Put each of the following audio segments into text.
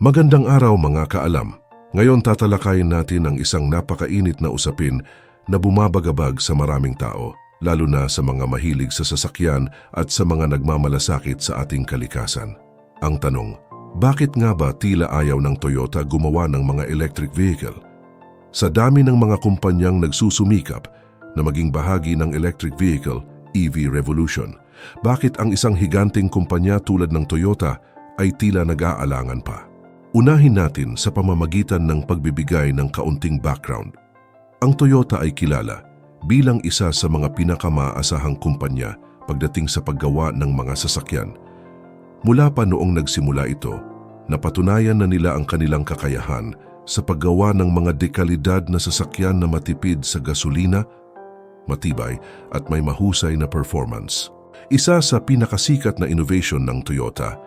Magandang araw mga kaalam. Ngayon tatalakayin natin ang isang napakainit na usapin na bumabagabag sa maraming tao, lalo na sa mga mahilig sa sasakyan at sa mga nagmamalasakit sa ating kalikasan. Ang tanong, bakit nga ba tila ayaw ng Toyota gumawa ng mga electric vehicle? Sa dami ng mga kumpanyang nagsusumikap na maging bahagi ng electric vehicle, EV revolution, bakit ang isang higanting kumpanya tulad ng Toyota ay tila nag-aalangan pa? Unahin natin sa pamamagitan ng pagbibigay ng kaunting background. Ang Toyota ay kilala bilang isa sa mga pinakamaasahang kumpanya pagdating sa paggawa ng mga sasakyan. Mula pa noong nagsimula ito, napatunayan na nila ang kanilang kakayahan sa paggawa ng mga dekalidad na sasakyan na matipid sa gasolina, matibay at may mahusay na performance. Isa sa pinakasikat na innovation ng Toyota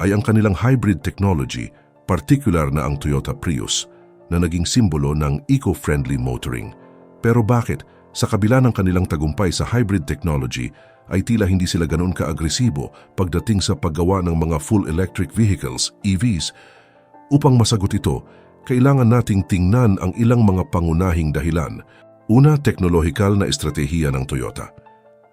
ay ang kanilang hybrid technology, particular na ang Toyota Prius, na naging simbolo ng eco-friendly motoring. Pero bakit, sa kabila ng kanilang tagumpay sa hybrid technology, ay tila hindi sila ganoon kaagresibo pagdating sa paggawa ng mga full electric vehicles, EVs. Upang masagot ito, kailangan nating tingnan ang ilang mga pangunahing dahilan. Una, teknolohikal na estratehiya ng Toyota.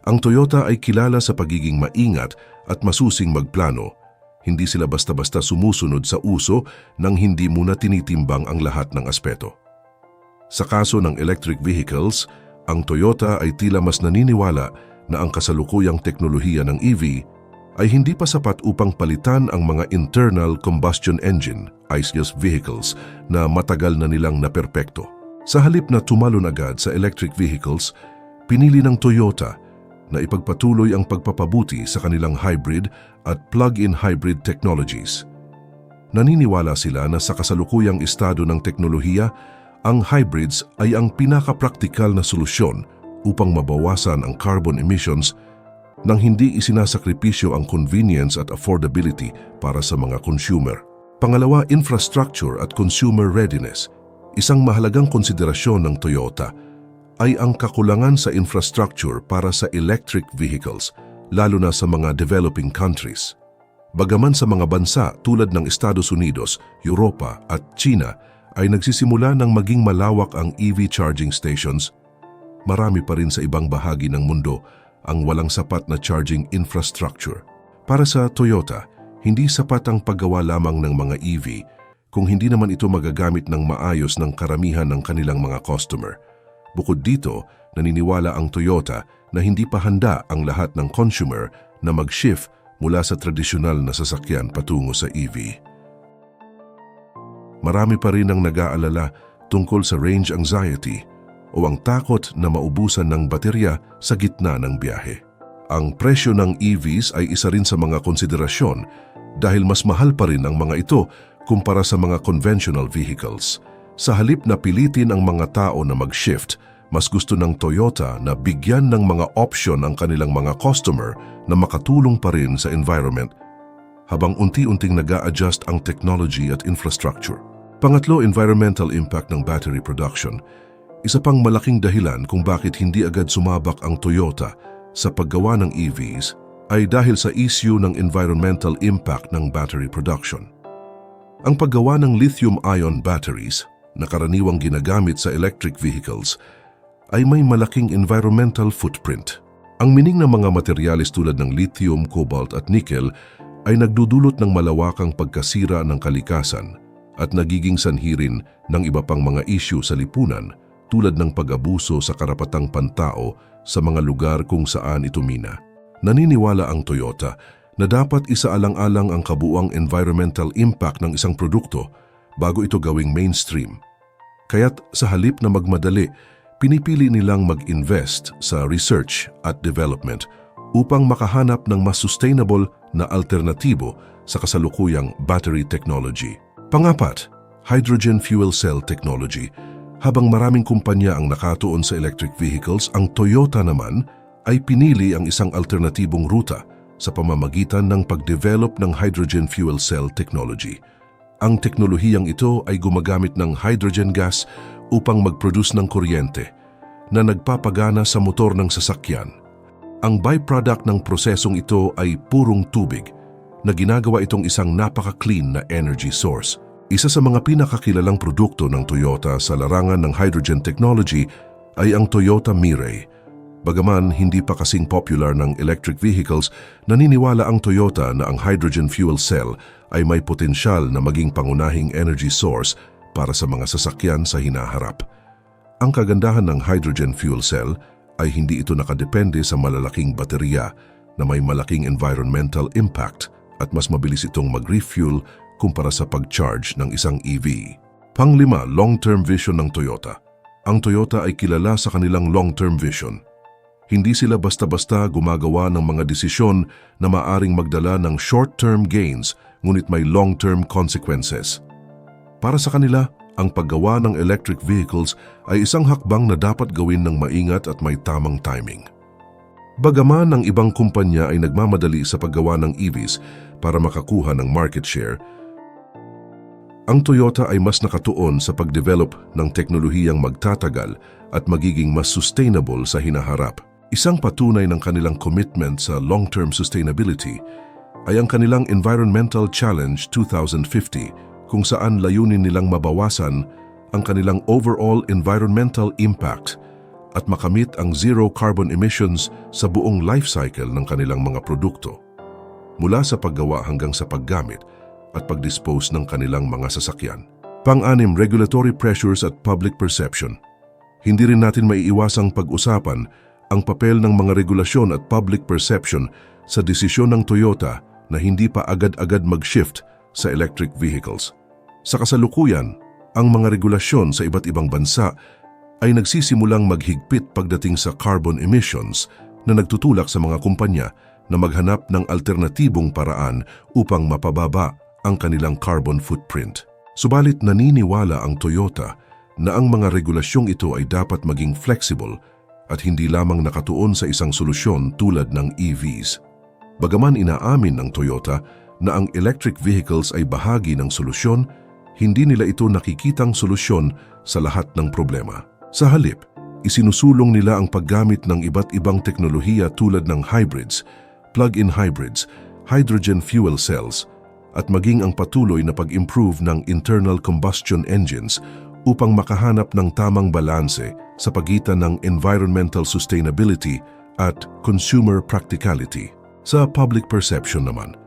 Ang Toyota ay kilala sa pagiging maingat at masusing magplano. Hindi sila basta-basta sumusunod sa uso nang hindi muna tinitimbang ang lahat ng aspeto. Sa kaso ng electric vehicles, ang Toyota ay tila mas naniniwala na ang kasalukuyang teknolohiya ng EV ay hindi pa sapat upang palitan ang mga internal combustion engine, ICE vehicles, na matagal na nilang naperpekto. Sa halip na tumalon agad sa electric vehicles, pinili ng Toyota na ipagpatuloy ang pagpapabuti sa kanilang hybrid at plug-in hybrid technologies. Naniniwala sila na sa kasalukuyang estado ng teknolohiya, ang hybrids ay ang pinakapraktikal na solusyon upang mabawasan ang carbon emissions nang hindi isinasakripisyo ang convenience at affordability para sa mga consumer. Pangalawa, infrastructure at consumer readiness. Isang mahalagang konsiderasyon ng Toyota ay ang kakulangan sa infrastructure para sa electric vehicles, lalo na sa mga developing countries. Bagaman sa mga bansa tulad ng Estados Unidos, Europa at China ay nagsisimula ng maging malawak ang EV charging stations, marami pa rin sa ibang bahagi ng mundo ang walang sapat na charging infrastructure. Para sa Toyota, hindi sapat ang paggawa lamang ng mga EV kung hindi naman ito magagamit ng maayos ng karamihan ng kanilang mga customer. Bukod dito, naniniwala ang Toyota na hindi pa handa ang lahat ng consumer na mag-shift mula sa tradisyonal na sasakyan patungo sa EV. Marami pa rin ang nag-aalala tungkol sa range anxiety o ang takot na maubusan ng baterya sa gitna ng biyahe. Ang presyo ng EVs ay isa rin sa mga konsiderasyon dahil mas mahal pa rin ang mga ito kumpara sa mga conventional vehicles. Sa halip na pilitin ang mga tao na mag-shift, mas gusto ng Toyota na bigyan ng mga option ang kanilang mga customer na makatulong pa rin sa environment habang unti-unting nag adjust ang technology at infrastructure. Pangatlo, environmental impact ng battery production. Isa pang malaking dahilan kung bakit hindi agad sumabak ang Toyota sa paggawa ng EVs ay dahil sa issue ng environmental impact ng battery production. Ang paggawa ng lithium-ion batteries na karaniwang ginagamit sa electric vehicles ay may malaking environmental footprint. Ang mining ng mga materyales tulad ng lithium, cobalt at nickel ay nagdudulot ng malawakang pagkasira ng kalikasan at nagiging sanhi rin ng iba pang mga issue sa lipunan tulad ng pag-abuso sa karapatang pantao sa mga lugar kung saan ito mina. Naniniwala ang Toyota na dapat isaalang-alang ang kabuang environmental impact ng isang produkto bago ito gawing mainstream. Kaya't sa halip na magmadali, pinipili nilang mag-invest sa research at development upang makahanap ng mas sustainable na alternatibo sa kasalukuyang battery technology. Pangapat, hydrogen fuel cell technology. Habang maraming kumpanya ang nakatuon sa electric vehicles, ang Toyota naman ay pinili ang isang alternatibong ruta sa pamamagitan ng pag-develop ng hydrogen fuel cell technology. Ang teknolohiyang ito ay gumagamit ng hydrogen gas upang mag-produce ng kuryente na nagpapagana sa motor ng sasakyan. Ang byproduct ng prosesong ito ay purong tubig na ginagawa itong isang napaka-clean na energy source. Isa sa mga pinakakilalang produkto ng Toyota sa larangan ng hydrogen technology ay ang Toyota Mirai. Bagaman hindi pa kasing popular ng electric vehicles, naniniwala ang Toyota na ang hydrogen fuel cell ay may potensyal na maging pangunahing energy source para sa mga sasakyan sa hinaharap. Ang kagandahan ng hydrogen fuel cell ay hindi ito nakadepende sa malalaking baterya na may malaking environmental impact at mas mabilis itong mag-refuel kumpara sa pag-charge ng isang EV. Panglima, long-term vision ng Toyota. Ang Toyota ay kilala sa kanilang long-term vision. Hindi sila basta-basta gumagawa ng mga desisyon na maaring magdala ng short-term gains ngunit may long-term consequences. Para sa kanila, ang paggawa ng electric vehicles ay isang hakbang na dapat gawin ng maingat at may tamang timing. Bagaman ang ibang kumpanya ay nagmamadali sa paggawa ng EVs para makakuha ng market share, ang Toyota ay mas nakatuon sa pagdevelop ng teknolohiyang magtatagal at magiging mas sustainable sa hinaharap. Isang patunay ng kanilang commitment sa long-term sustainability ay ang kanilang Environmental Challenge 2050 kung saan layunin nilang mabawasan ang kanilang overall environmental impact at makamit ang zero carbon emissions sa buong life cycle ng kanilang mga produkto. Mula sa paggawa hanggang sa paggamit at pag-dispose ng kanilang mga sasakyan. Pang-anim, regulatory pressures at public perception. Hindi rin natin maiiwasang pag-usapan ang papel ng mga regulasyon at public perception sa desisyon ng Toyota na hindi pa agad-agad mag-shift sa electric vehicles. Sa kasalukuyan, ang mga regulasyon sa iba't ibang bansa ay nagsisimulang maghigpit pagdating sa carbon emissions na nagtutulak sa mga kumpanya na maghanap ng alternatibong paraan upang mapababa ang kanilang carbon footprint. Subalit naniniwala ang Toyota na ang mga regulasyong ito ay dapat maging flexible at hindi lamang nakatuon sa isang solusyon tulad ng EVs. Bagaman inaamin ng Toyota na ang electric vehicles ay bahagi ng solusyon, hindi nila ito nakikitang solusyon sa lahat ng problema. Sa halip, isinusulong nila ang paggamit ng iba't ibang teknolohiya tulad ng hybrids, plug-in hybrids, hydrogen fuel cells, at maging ang patuloy na pag-improve ng internal combustion engines upang makahanap ng tamang balanse sa pagitan ng environmental sustainability at consumer practicality. Sa public perception naman,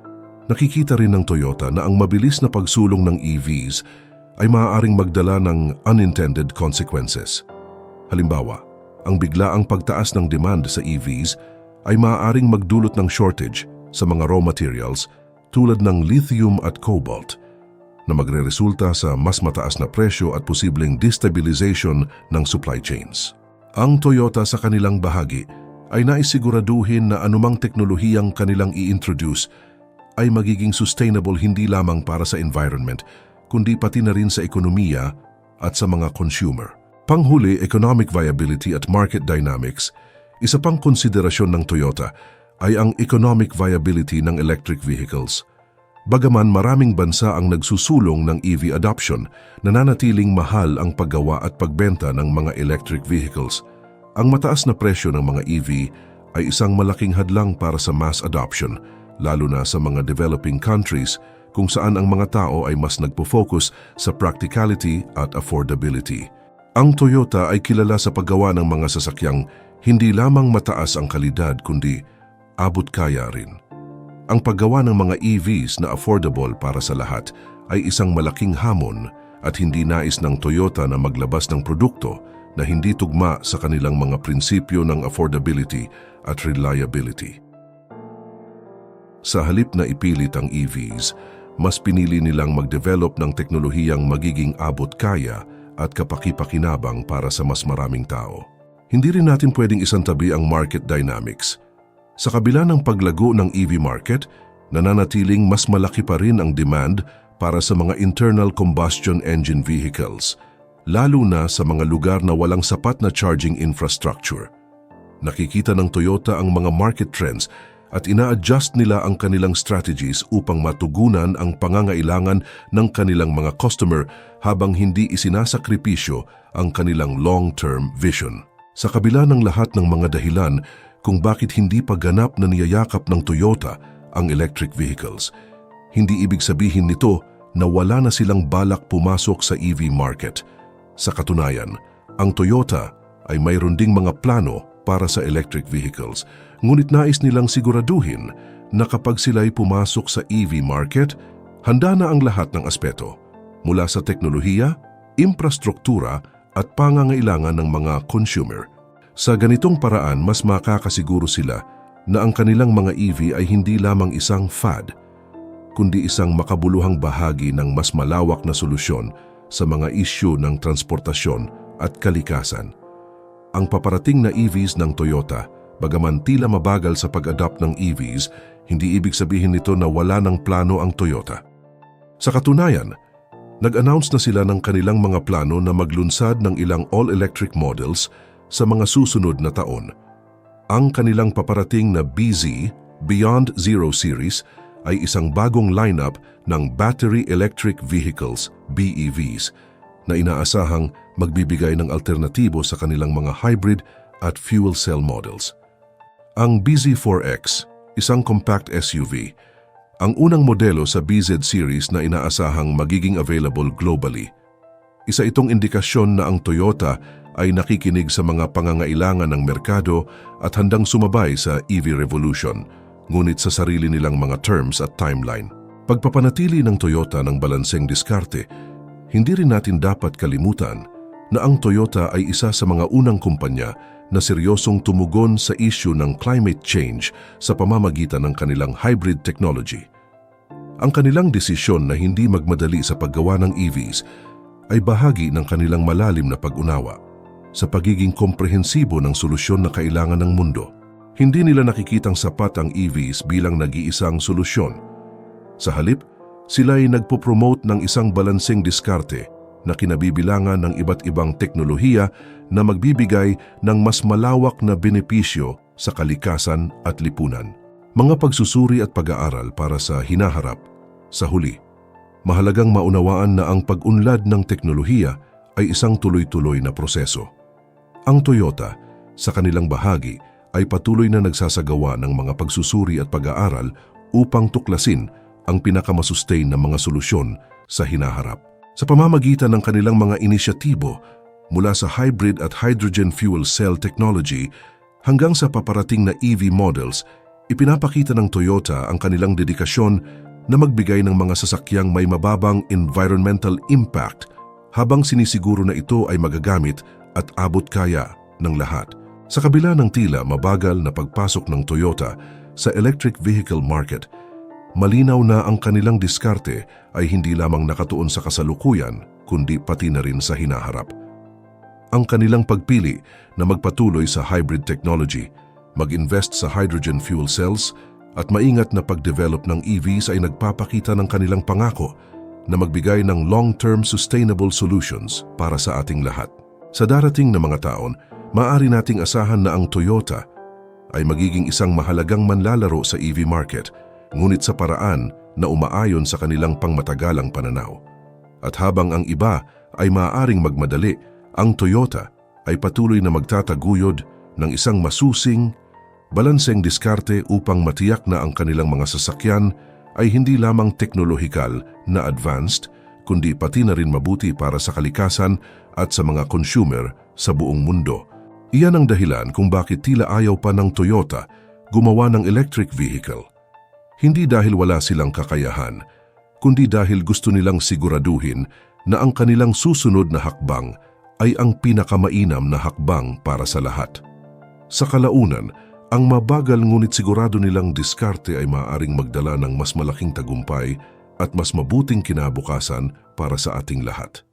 nakikita rin ng Toyota na ang mabilis na pagsulong ng EVs ay maaaring magdala ng unintended consequences. Halimbawa, ang biglaang pagtaas ng demand sa EVs ay maaaring magdulot ng shortage sa mga raw materials tulad ng lithium at cobalt na magreresulta sa mas mataas na presyo at posibleng destabilization ng supply chains. Ang Toyota sa kanilang bahagi ay naisiguraduhin na anumang teknolohiyang kanilang i-introduce ay magiging sustainable hindi lamang para sa environment, kundi pati na rin sa ekonomiya at sa mga consumer. Panghuli, economic viability at market dynamics, isa pang konsiderasyon ng Toyota ay ang economic viability ng electric vehicles. Bagaman maraming bansa ang nagsusulong ng EV adoption, nananatiling mahal ang paggawa at pagbenta ng mga electric vehicles. Ang mataas na presyo ng mga EV ay isang malaking hadlang para sa mass adoption, lalo na sa mga developing countries kung saan ang mga tao ay mas nagpo-focus sa practicality at affordability. Ang Toyota ay kilala sa paggawa ng mga sasakyang hindi lamang mataas ang kalidad kundi abot kaya rin. Ang paggawa ng mga EVs na affordable para sa lahat ay isang malaking hamon at hindi nais ng Toyota na maglabas ng produkto na hindi tugma sa kanilang mga prinsipyo ng affordability at reliability. Sa halip na ipilit ang EVs, mas pinili nilang mag-develop ng teknolohiyang magiging abot kaya at kapaki-pakinabang para sa mas maraming tao. Hindi rin natin pwedeng isantabi ang market dynamics – sa kabila ng paglago ng EV market, nananatiling mas malaki pa rin ang demand para sa mga internal combustion engine vehicles, lalo na sa mga lugar na walang sapat na charging infrastructure. Nakikita ng Toyota ang mga market trends at ina-adjust nila ang kanilang strategies upang matugunan ang pangangailangan ng kanilang mga customer habang hindi isinasakripisyo ang kanilang long-term vision. Sa kabila ng lahat ng mga dahilan kung bakit hindi pa ganap na niyayakap ng Toyota ang electric vehicles. Hindi ibig sabihin nito na wala na silang balak pumasok sa EV market. Sa katunayan, ang Toyota ay mayroon ding mga plano para sa electric vehicles, ngunit nais nilang siguraduhin na kapag sila'y pumasok sa EV market, handa na ang lahat ng aspeto, mula sa teknolohiya, infrastruktura at pangangailangan ng mga consumer. Sa ganitong paraan, mas makakasiguro sila na ang kanilang mga EV ay hindi lamang isang fad, kundi isang makabuluhang bahagi ng mas malawak na solusyon sa mga isyu ng transportasyon at kalikasan. Ang paparating na EVs ng Toyota, bagaman tila mabagal sa pag-adopt ng EVs, hindi ibig sabihin nito na wala ng plano ang Toyota. Sa katunayan, nag-announce na sila ng kanilang mga plano na maglunsad ng ilang all-electric models sa mga susunod na taon. Ang kanilang paparating na BZ, Beyond Zero Series, ay isang bagong lineup ng Battery Electric Vehicles, BEVs, na inaasahang magbibigay ng alternatibo sa kanilang mga hybrid at fuel cell models. Ang BZ4X, isang compact SUV, ang unang modelo sa BZ series na inaasahang magiging available globally. Isa itong indikasyon na ang Toyota ay nakikinig sa mga pangangailangan ng merkado at handang sumabay sa EV revolution, ngunit sa sarili nilang mga terms at timeline. Pagpapanatili ng Toyota ng balanseng diskarte, hindi rin natin dapat kalimutan na ang Toyota ay isa sa mga unang kumpanya na seryosong tumugon sa issue ng climate change sa pamamagitan ng kanilang hybrid technology. Ang kanilang desisyon na hindi magmadali sa paggawa ng EVs ay bahagi ng kanilang malalim na pag-unawa sa pagiging komprehensibo ng solusyon na kailangan ng mundo. Hindi nila nakikitang sapat ang EVs bilang nag-iisang solusyon. Sa halip, sila ay nagpo-promote ng isang balanseng diskarte na kinabibilangan ng iba't ibang teknolohiya na magbibigay ng mas malawak na benepisyo sa kalikasan at lipunan. Mga pagsusuri at pag-aaral para sa hinaharap. Sa huli, mahalagang maunawaan na ang pag-unlad ng teknolohiya ay isang tuloy-tuloy na proseso. Ang Toyota, sa kanilang bahagi, ay patuloy na nagsasagawa ng mga pagsusuri at pag-aaral upang tuklasin ang pinakamasustain na mga solusyon sa hinaharap. Sa pamamagitan ng kanilang mga inisyatibo mula sa hybrid at hydrogen fuel cell technology hanggang sa paparating na EV models, ipinapakita ng Toyota ang kanilang dedikasyon na magbigay ng mga sasakyang may mababang environmental impact habang sinisiguro na ito ay magagamit at abot kaya ng lahat. Sa kabila ng tila mabagal na pagpasok ng Toyota sa electric vehicle market, malinaw na ang kanilang diskarte ay hindi lamang nakatuon sa kasalukuyan kundi pati na rin sa hinaharap. Ang kanilang pagpili na magpatuloy sa hybrid technology, mag-invest sa hydrogen fuel cells at maingat na pag-develop ng EVs ay nagpapakita ng kanilang pangako na magbigay ng long-term sustainable solutions para sa ating lahat. Sa darating na mga taon, maaari nating asahan na ang Toyota ay magiging isang mahalagang manlalaro sa EV market, ngunit sa paraan na umaayon sa kanilang pangmatagalang pananaw. At habang ang iba ay maaaring magmadali, ang Toyota ay patuloy na magtataguyod ng isang masusing, balanseng diskarte upang matiyak na ang kanilang mga sasakyan ay hindi lamang teknolohikal na advanced, kundi pati na rin mabuti para sa kalikasan at sa mga consumer sa buong mundo. Iyan ang dahilan kung bakit tila ayaw pa ng Toyota gumawa ng electric vehicle. Hindi dahil wala silang kakayahan, kundi dahil gusto nilang siguraduhin na ang kanilang susunod na hakbang ay ang pinakamainam na hakbang para sa lahat. Sa kalaunan, ang mabagal ngunit sigurado nilang diskarte ay maaaring magdala ng mas malaking tagumpay at mas mabuting kinabukasan para sa ating lahat.